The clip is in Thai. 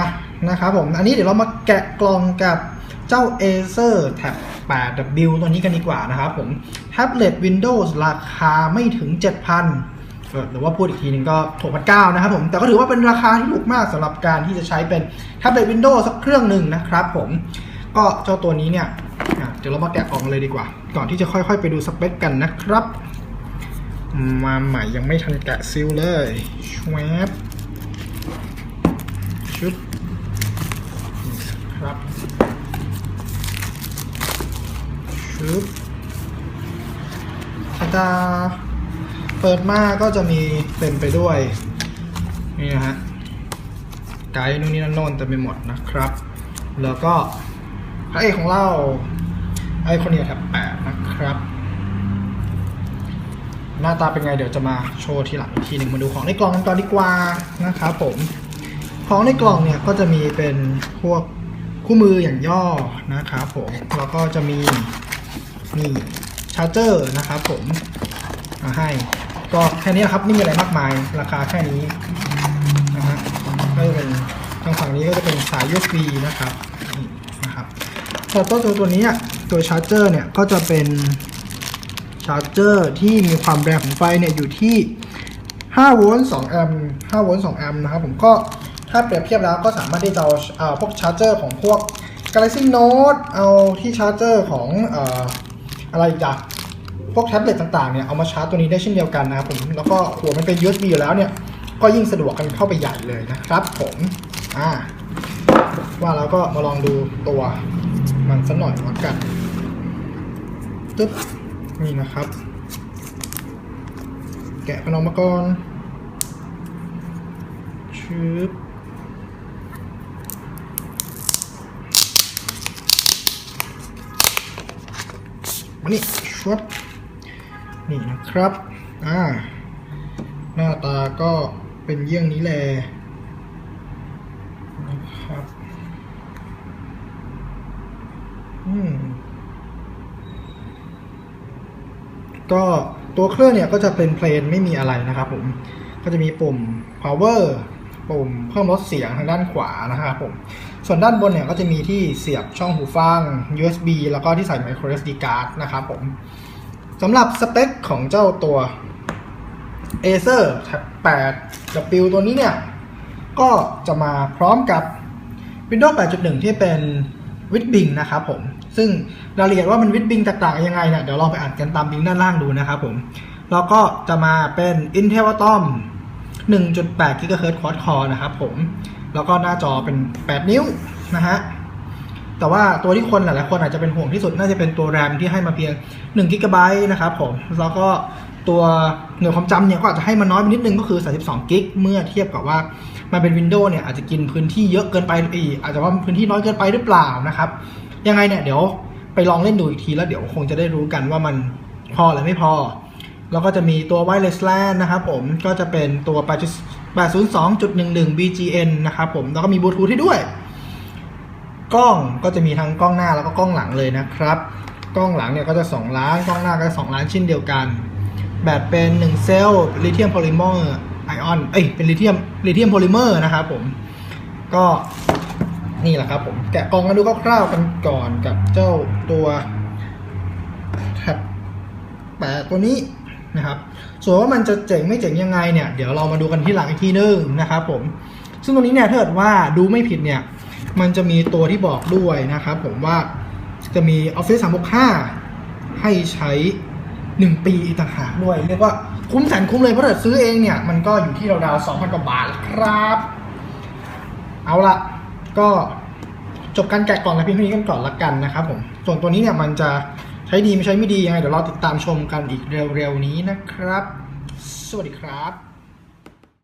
มานะครับผมอันนี้เดี๋ยวเรามาแกะกล่องกับเจ้า Acer Tab 8W ตัวนี้กันดีกว่านะครับผมแท็บเล็ต Windows ราคาไม่ถึง 7,000หรือว่าพูดอีกทีหนึงก็6,900นะครับผมแต่ก็ถือว่าเป็นราคาที่ถูกมากสำหรับการที่จะใช้เป็นแท็บเล็ต Windows สักเครื่องหนึ่งนะครับผมก็เจ้าตัวนี้เนี่ยเดี๋ยวเรามาแกะกล่องกันเลยดีกว่า ก่อนที่จะค่อยๆ ไปดูสเปคกันนะครับ มาใหม่ยังไม่ทันแกะซิลเลยชวบชุบ ครับชุบอาจาเปิดมาก็จะมีเต็มไปด้วย นี่นะฮะ ไกด์นู่นนี่นั่นโน่นเต็มไปหมดนะครับ แล้วก็พระเอกของเราไอคอนเนียแท็บแปดนะครับ หน้าตาเป็นไงเดี๋ยวจะมาโชว์ทีหลังทีหนึ่งมาดูของในกล่องกันก่อนดีกว่านะครับผม ของในกล่องเนี่ยก็จะมีเป็นพวก คู่มืออย่างย่อนะครับผมแล้วก็จะมีนี่ชาร์เจอร์นะครับผมมาให้ก็แค่นี้นะครับไม่มีอะไรมากมายราคาแค่นี้นะฮะก็จะเป็นทางฝั่งนี้ก็จะเป็นสาย USB นะครับนี่นะครับแต่ตัวตัวตัวนี้ตัวชาร์เจอร์เนี่ยก็จะเป็นชาร์เจอร์ที่มีความแรงของไฟเนี่ยอยู่ที่5โวลต์2แอมป์5โวลต์2แอมป์นะครับผมก็ ถ้าเปรียบเทียบแล้วก็สามารถที่จะเอาเอาพวกชาร์จเจอร์ของพวก Galaxy Note เอาที่ชาร์จเจอร์ของเอ่ออะไรอีกอะพวกแท็บเล็ตต่างๆเนี่ยเอามาชาร์จตัวนี้ได้เช่นเดียวกันนะครับผมแล้วก็หัวมันเป็น USB อยู่แล้วเนี่ยก็ยิ่งสะดวกกันเข้าไปใหญ่เลยนะครับผมอ่าว่าแล้วก็มาลองดูตัวมันสักหน่อยละกันตึ๊บนี่นะครับ แกะมันออกมาก่อนชึบ มานี่ชวบนี่นะครับอ่าหน้าตาก็เป็นเยี่ยงนี้แหละนะครับอืมก็ตัวเครื่องเนี่ยก็จะเป็นเพลนไม่มีอะไรนะครับผม ก็จะมีปุ่ม power ปุ่มเพิ่มลดเสียงทางด้านขวานะครับผม ส่วนด้านบนเนี่ยก็จะมีที่เสียบช่องหูฟัง USB แล้วก็ที่ใส่ micro SD card นะครับผมสำหรับสเปคของเจ้าตัว Acer Tab 8 W ตัวนี้เนี่ย ก็จะมาพร้อมกับ Windows 8.1 ที่เป็น w i t h b i n g นะครับผม ซึ่งรายละเอียดว่ามัน w i t h b i n g ต่างๆยังไงเนี่ย เดี๋ยวลองไปอ่านกันตามลิงก์ด้านล่างดูนะครับผม แล้วก็จะมาเป็น Intel Atom 1.8 GHz Quad Core นะครับผม แล้วก็หน้าจอเป็น 8 นิ้วนะฮะ แต่ว่าตัวที่คนหลายๆคนอาจจะเป็นห่วงที่สุดน่าจะเป็นตัว RAM ที่ให้มาเพียง1 g b นะครับผม แล้วก็ตัวหน่วยความจำเนี่ยก็อาจจะให้มาน้อยไปนิดนึงก็คือ 32 g b เมื่อเทียบกับว่ามันเป็น Windows เนี่ยอาจจะกินพื้นที่เยอะเกินไปอีกอาจจะว่าพื้นที่น้อยเกินไปหรือเปล่านะครับ ยังไงเนี่ยเดี๋ยวไปลองเล่นดูอีกทีแล้วเดี๋ยวคงจะได้รู้กันว่ามันพอหรือไม่พอ แล้วก็จะมีตัว wireless LAN นะครับผมก็จะเป็นตัว 802.11 BGN นะครับผม แล้วก็มีบลูทูธให้ด้วย กล้องก็จะมีทั้งกล้องหน้าแล้วก็กล้องหลังเลยนะครับ กล้องหลังเนี่ยก็จะ 2 ล้าน กล้องหน้าก็2ล้านเช่นเดียวกัน แบตเป็น 1 เซลล์ลิเธียมโพลิเมอร์ไอออน เอ้ย เป็นลิเธียมลิเธียมโพลิเมอร์นะครับผม ก็นี่แหละครับผม แกะกล่องกันดูคร่าวๆกันก่อนกับเจ้าตัวแท็บแปะตัวนี้ นะครับ ส่วนว่ามันจะเจ๋งไม่เจ๋งยังไงเนี่ย เดี๋ยวเรามาดูกันที่หลังอีกทีนึงนะครับผม ซึ่งตรงนี้เนี่ยถ้าเกิดว่าดูไม่ผิดเนี่ย มันจะมีตัวที่บอกด้วยนะครับผมว่าจะมี Office 365 ให้ใช้ 1 ปีอีกต่างหากด้วย เรียกว่าคุ้มแสนคุ้มเลยเพราะถ้าซื้อเองเนี่ย มันก็อยู่ที่ราวๆ2,000กว่าบาทครับ เอาละก็จบการแกะกล่องในเพียงเท่านี้กันก่อนละกันนะครับผม ส่วนตัวนี้เนี่ยมันจะ ใช้ดีไม่ใช้ไม่ดียังไงเดี๋ยวเราติดตามชมกันอีกเร็วๆนี้นะครับ สวัสดีครับ